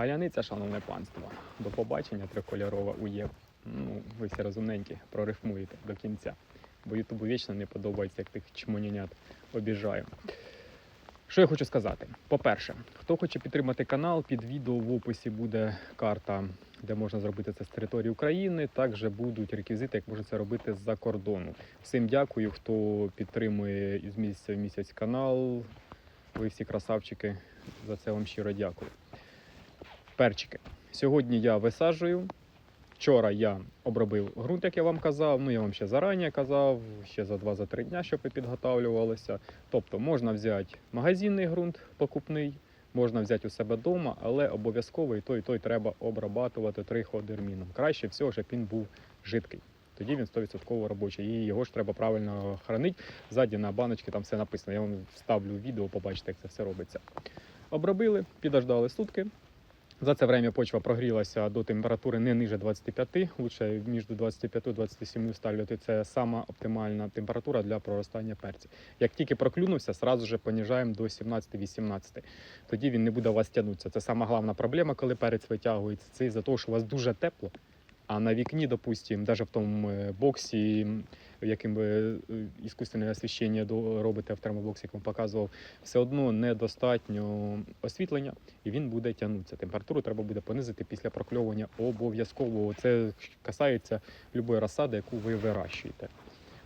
Паляниця, шановне панство. До побачення трикольорова уєб. Ну, ви всі розумненькі, прорифмуєте до кінця. Бо Ютубу вічно не подобається, як тих чмонянят обіжаю. Що я хочу сказати? По-перше, хто хоче підтримати канал, під відео в описі буде карта, де можна зробити це з території України. Також будуть реквізити, як можна це робити з-за кордону. Всім дякую, хто підтримує із місяця в місяць канал. Ви всі красавчики. За це вам щиро дякую. Перчики. Сьогодні я висаджую. Вчора я обробив ґрунт, як я вам казав. Ну я вам ще зарані казав, ще за 2-3 дня, щоб ви підготавлювалися. Тобто можна взяти магазинний ґрунт покупний, можна взяти у себе вдома, але обов'язково і той, і той треба обрабатувати триходерміном. Краще всього, щоб він був жидкий. Тоді він 100% робочий. І його ж треба правильно хранити. Ззаді на баночці там все написано. Я вам вставлю відео, побачите, як це все робиться. Обробили, підождали сутки. За це время почва прогрілася до температури не ниже 25, лучше між 25 і 27 ставити. Це сама оптимальна температура для проростання перця. Як тільки проклюнувся, сразу же понижаємо до 17-18. Тоді він не буде у вас тягнутися. Це сама головна проблема, коли перець витягується. Це із-за того, що у вас дуже тепло. А на вікні, допустимо, навіть в тому е, боксі, яким ви е, іскусственне освіщення робите в термобоксі, як вам показував, все одно недостатньо освітлення, і він буде тягнутися. Температуру треба буде понизити після прокльовування обов'язково. Це касається будь-якої розсади, яку ви вирощуєте.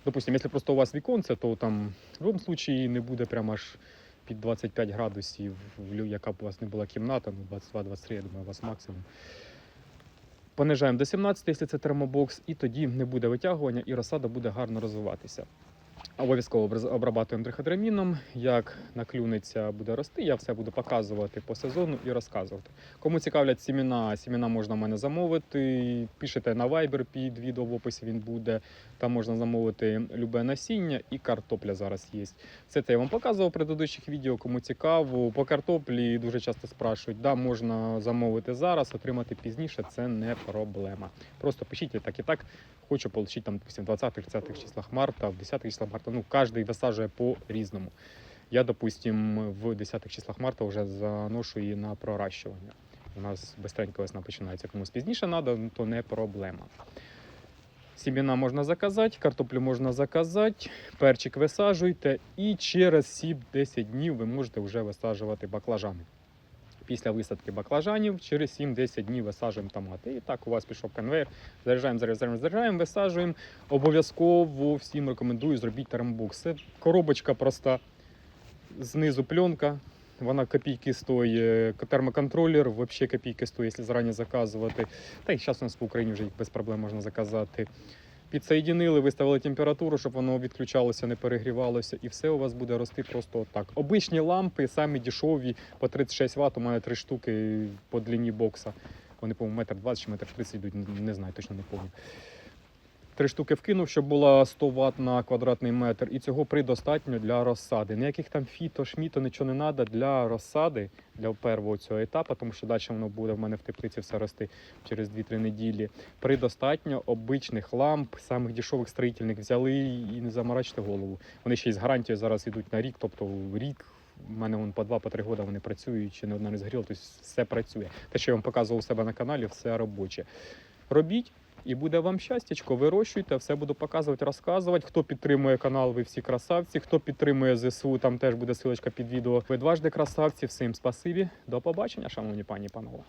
Допустимо, якщо просто у вас віконце, то там в будь-якому випадку не буде прямо аж під 25 градусів, яка б у вас не була кімната, ну 22-23, я думаю, у вас максимум. Понижаємо до 17, якщо це термобокс, і тоді не буде витягування, і розсада буде гарно розвиватися. Обов'язково обрабатуємо триходраміном. Як наклюнеться буде рости, я все буду показувати по сезону і розказувати. Кому цікавлять сімена, сімена можна в мене замовити. Пишете на Viber під відео в описі він буде. Там можна замовити любе насіння і картопля зараз є. Все це я вам показував в предыдущих відео. Кому цікаво, по картоплі дуже часто спрашують, да, можна замовити зараз, отримати пізніше. Це не проблема. Просто пишіть так і так. Хочу отримати там, 20-30 числах марта, в 10 числах марта. Ну, кожен висаджує по-різному. Я, допустим, в 10 числах марта вже заношу її на проращування. У нас быстренько весна починається. Комусь пізніше треба, то не проблема. Сім'яна можна заказати, картоплю можна заказати, перчик висаджуйте, і через 7-10 днів ви можете вже висаджувати баклажани. Після висадки баклажанів через 7-10 днів висаджуємо томати. І так у вас пішов конвейер. Заряджаємо, заряджаємо, заряджаємо, висаджуємо. Обов'язково всім рекомендую зробіть термобокс. Це коробочка проста, знизу пленка. Вона копійки стоїть, термоконтролер, взагалі копійки стоїть, якщо зарані заказувати. Та й зараз у нас в Україні вже їх без проблем можна заказати. Підсоєдинили, виставили температуру, щоб воно відключалося, не перегрівалося, і все у вас буде рости просто так. Обичні лампи, самі дешеві, по 36 Вт, у мене три штуки по длині бокса. Вони, по-моєму, метр 20 чи метр 30 йдуть, не- знаю, точно не пам'ятаю. Три штуки вкинув, щоб була 100 Вт на квадратний метр, і цього придостатньо для розсади. Ніяких там фіто, шміто, нічого не треба для розсади, для першого цього етапу, тому що далі воно буде в мене в теплиці все рости через 2-3 неділі. Придостатньо обичних ламп, самих дешевих строїтельних взяли і не заморачте голову. Вони ще й з гарантією зараз йдуть на рік, тобто рік. У мене вон по 2-3 роки вони працюють, ще не одна не згоріла, тобто все працює. Те, що я вам показував у себе на каналі, все робоче. Робіть, і буде вам щастячко, вирощуйте, все буду показувати, розказувати. Хто підтримує канал, ви всі красавці. Хто підтримує ЗСУ, там теж буде ссылочка під відео. Ви дважди красавці. Всім спасибі. До побачення, шановні пані і панове.